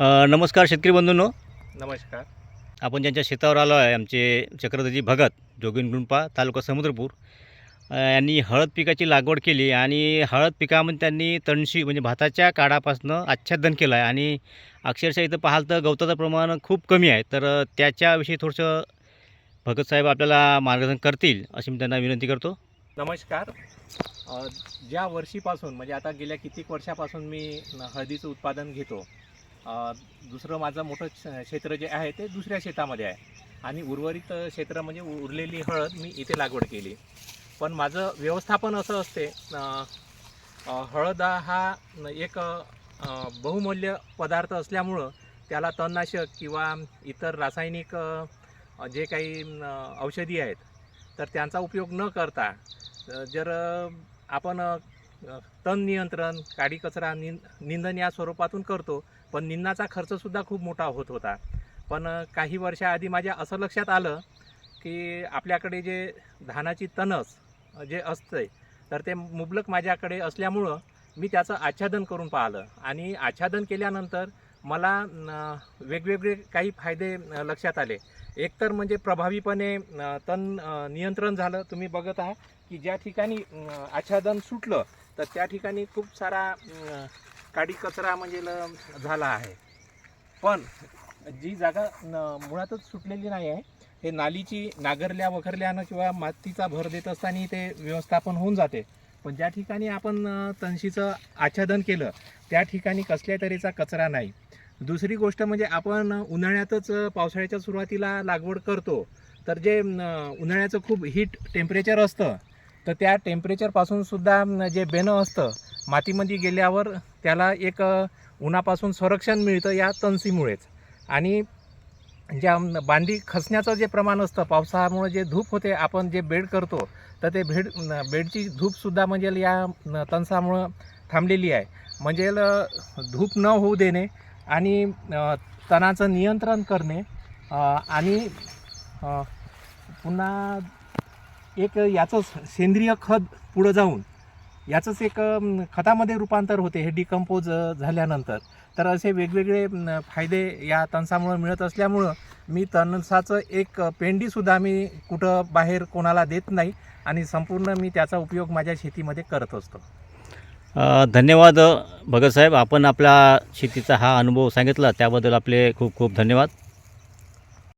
नमस्कार शेतकरी बंधूंनो. नमस्कार. आपण ज्यांच्या शेतावर आलो आहे आमचे चक्रधरजी भगत जोगिनगुंपा तालुका समुद्रपूर यांनी हळद पिकाची लागवड केली आणि हळद पिकामध्ये त्यांनी तणशी म्हणजे भाताच्या काढापासनं आच्छादन केलं आहे. आणि अक्षरशः इथं पाहाल तर गवताचं प्रमाण खूप कमी आहे. तर त्याच्याविषयी थोडंसं भगतसाहेब आपल्याला मार्गदर्शन करतील अशी मी त्यांना विनंती करतो. नमस्कार. ज्या वर्षीपासून म्हणजे आता गेल्या कित्येक वर्षापासून मी हळदीचं उत्पादन घेतो दुसरं माझं मोठं क्षेत्र जे आहे ते दुसऱ्या शेतामध्ये आहे. आणि उर्वरित क्षेत्र म्हणजे उरलेली हळद मी इथे लागवड केली. पण माझं व्यवस्थापन असं असते हळद हा एक बहुमूल्य पदार्थ असल्यामुळं त्याला तणनाशक किंवा इतर रासायनिक जे काही औषधी आहेत तर त्यांचा उपयोग न करता जर आपण तण नियंत्रण काडी कचरा निं निंदन या स्वरूपातून करतो पण निंदनाचा खर्चसुद्धा खूप मोठा होत होता. पण काही वर्षाआधी माझ्या असं लक्षात आलं की आपल्याकडे जे धानाची तणस जे असते तर ते मुबलक माझ्याकडे असल्यामुळं मी त्याचं आच्छादन करून पाहिलं. आणि आच्छादन केल्यानंतर मला वेगवेगळे काही फायदे लक्षात आले. एकतर म्हणजे प्रभावीपणे तण नियंत्रण झालं तुम्ही बघत आहात. की ज्या ठिकाणी आच्छादन सुटलं तर त्या ठिकाणी खूप सारा काडी कचरा म्हणजे ल- झाला आहे. पण जी जागा न- मुळातच सुटलेली नाही आहे हे नालीची नागरल्या वखरल्यानं किंवा मातीचा भर देत असताना ते व्यवस्थापन होऊन जाते. पण ज्या ठिकाणी आपण तणशीचं आच्छादन केलं त्या ठिकाणी कसल्या तऱ्हेचा कचरा नाही. दुसरी गोष्ट म्हणजे आपण उन्हाळ्यातच पावसाळ्याच्या सुरुवातीला लागवड करतो तर जे उन्हाळ्याचं खूप हीट टेम्परेचर असतं तर त्या टेम्परेचरपासून सुद्धा जे बेनं असतं मातीमध्ये गेल्यावर त्याला एक उन्हापासून संरक्षण मिळतं या तणसीमुळेच. आणि ज्या बांडी खसण्याचं जे प्रमाण असतं पावसामुळे जे धूप होते आपण जे बेड करतो तर ते बेड बेडची धूपसुद्धा म्हणजे या तणसामुळं थांबलेली आहे. म्हणजे धूप न होऊ देणे आणि तणाचं नियंत्रण करणे आणि पुन्हा एक याचं सेंद्रिय खत पुढं जाऊन याचंच एक खतामध्ये रूपांतर होते हे डिकम्पोज झाल्यानंतर. तर असे वेगवेगळे फायदे या तणसामुळं मिळत असल्यामुळं मी तणसाचं एक पेंडीसुद्धा मी कुठं बाहेर कोणाला देत नाही आणि संपूर्ण मी त्याचा उपयोग माझ्या शेतीमध्ये करत असतो. धन्यवाद भगतसाहेब. आपण आपल्या शेतीचा हा अनुभव सांगितला त्याबद्दल आपले खूप खूप धन्यवाद.